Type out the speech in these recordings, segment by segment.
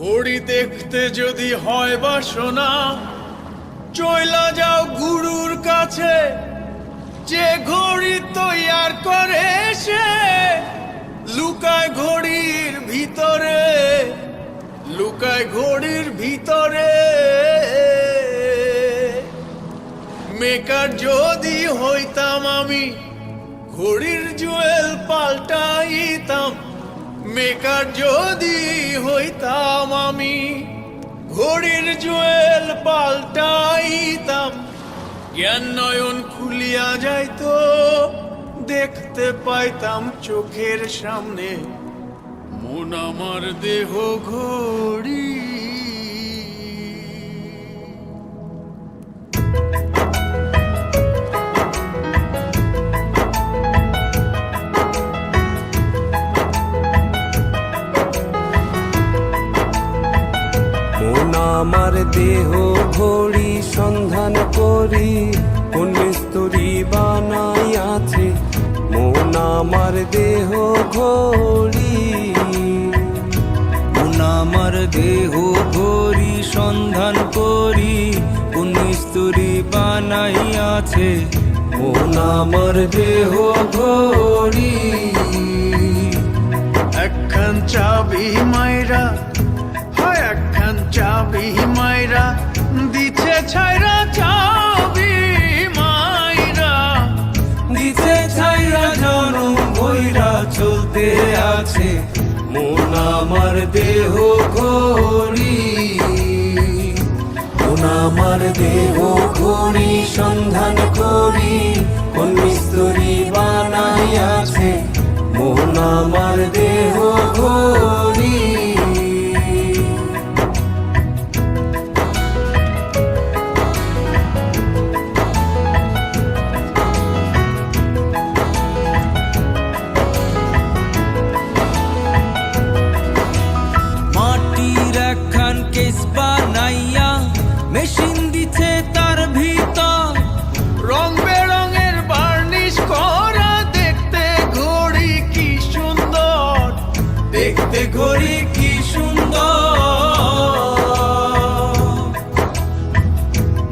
ঘড়ি দেখতে যদি হয় বাসনা, চইলা যাও গুরুর কাছে। যে ঘড়ি তৈয়ার করে সে লুকায় ঘড়ির ভিতরে, লুকায় ঘড়ির ভিতরে। মেকার যদি হইতাম আমি, ঘড়ির জুয়েল পাল্টাইতাম। মেকার যদি হইতাম আমি, ঘড়ির জুয়েল পাল্টাইতাম। জ্ঞান নয়ন খুলিয়া যাইতো, দেখতে পাইতাম চোখের সামনে। মন আমার দেহ ঘড়ি আমার দেহ ঘড়ি সন্ধান করি, কোন বানাই আছে? মন আমার দেহ ঘড়ি কোন আমার দেহ ঘড়ি সন্ধান করি, কোন বানাই আছে? মন আমার দেহ ঘড়ি একখান চাবি মাইরা চাবি মাইরা, দিছে ছাইরা চাবি মাইরা। দিতে ছাইরা জনম বইরা চলতে আছে, মন আমার দেহ ঘড়ি মন আমার দেহ ঘড়ি সন্ধান করি কোন মিস্ত্রি বানাই আছে মন আমার দেহ ঘড়ি ঘড়ি কি সুন্দর?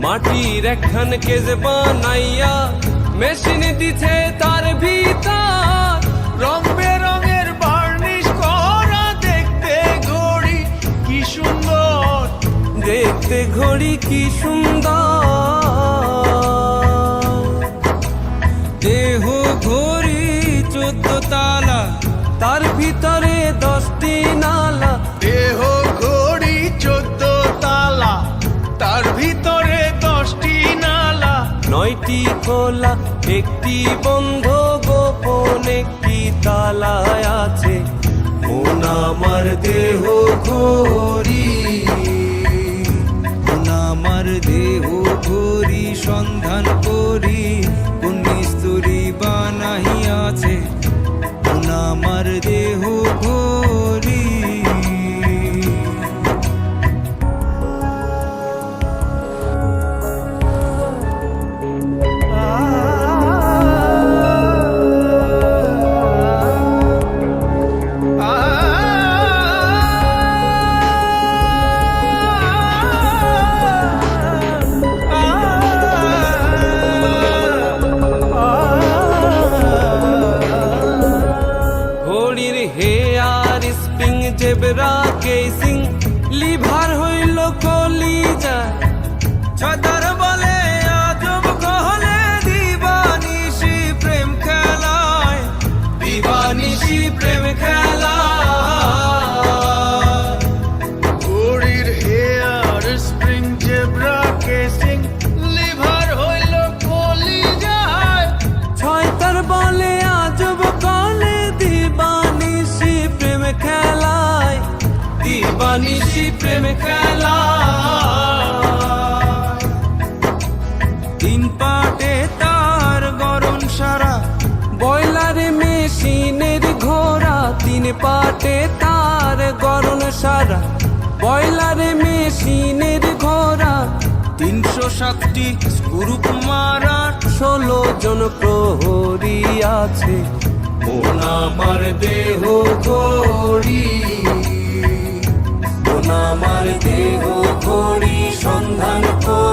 মাটির একখান কেজ বানাইয়া মেশিন দিছে তার ভিতর। রং বেরঙের বার্নিশ করা দেখতে ঘড়ি কি সুন্দর? দেখতে ঘড়ি কি সুন্দর? নয়টি খোলা, একটি বন্ধ, গোপন একটি তালায় আছে? মন আমার দেহ ঘরি কোন আমার দেহ ঘরি সন্ধান করি। দিবানিশি প্রেম খেলায় তিন পাটে তার গরম সারা বয়লারে মেশিনের ঘোড়া তিন পাটে তার গরণ সারা বয়লারে মেশিনের ঘোড়া তিনশো সাতটি গ্রুপ মারা ষোলো জন প্রহরী আছে মন আমার দেহ ঘড়ি আমার দেহ ঘড়ি সন্ধান করি।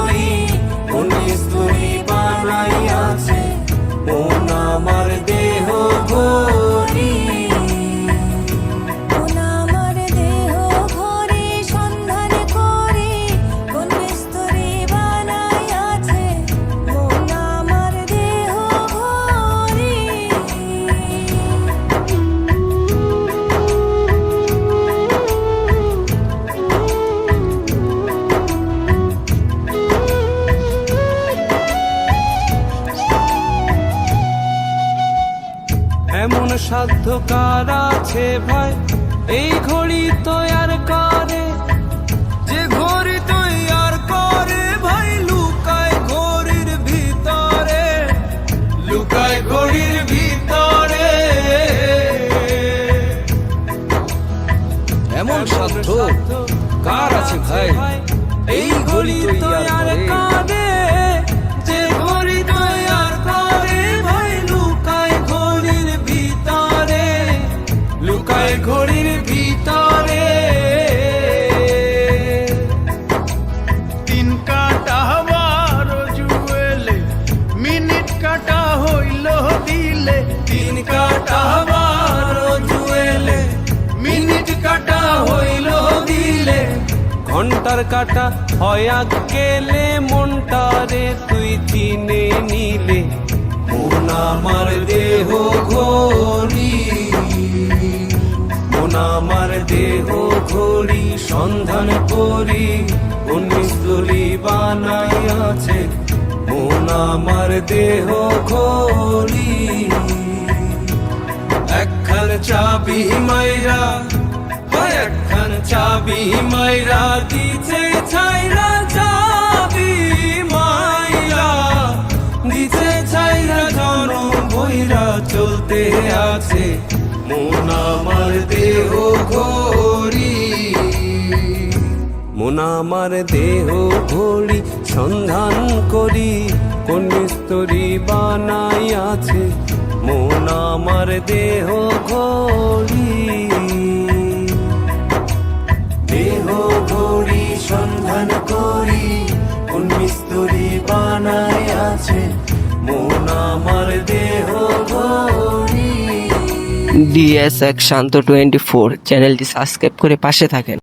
সাধ্য কার আছে ভাই এই ঘড়ি তৈয়ার করে। যে ঘড়ি তৈয়ার করে ভাই লুকায় ঘড়ির ভিতরে। লুকায় ঘড়ির ভিতরে। এমন সাধ্য কার আছে ভাই? এই ঘড়ি তৈয়ার করে ঘণ্টার কাটা হয় গেলে মনটারে তুই চিনে নিলে। মন আমার দেহ ঘড়ি, মন আমার দেহ ঘড়ি, সন্ধান করি স্থলি বানাই আছে। মন আমার দেহ ঘড়ি একখান চাবি মাইরা চাবি, মাইরা দিছে, ছাইরা চাবি, মাইরা দিছে, ছাইরা জন বইরা চলতে আছে। মন আমার দেহ ঘড়ি, মন আমার দেহ ঘড়ি সন্ধান করি, কোন স্তরি বানাই আছে। মন আমার দেহ ঘড়ি সন্ধান করি, কোন মিস্তুরি বানায় আছে, মন আমার দেহ ডিএস এক শান্ত টোয়েন্টি ফোর চ্যানেলটি সাবস্ক্রাইব করে পাশে থাকেন।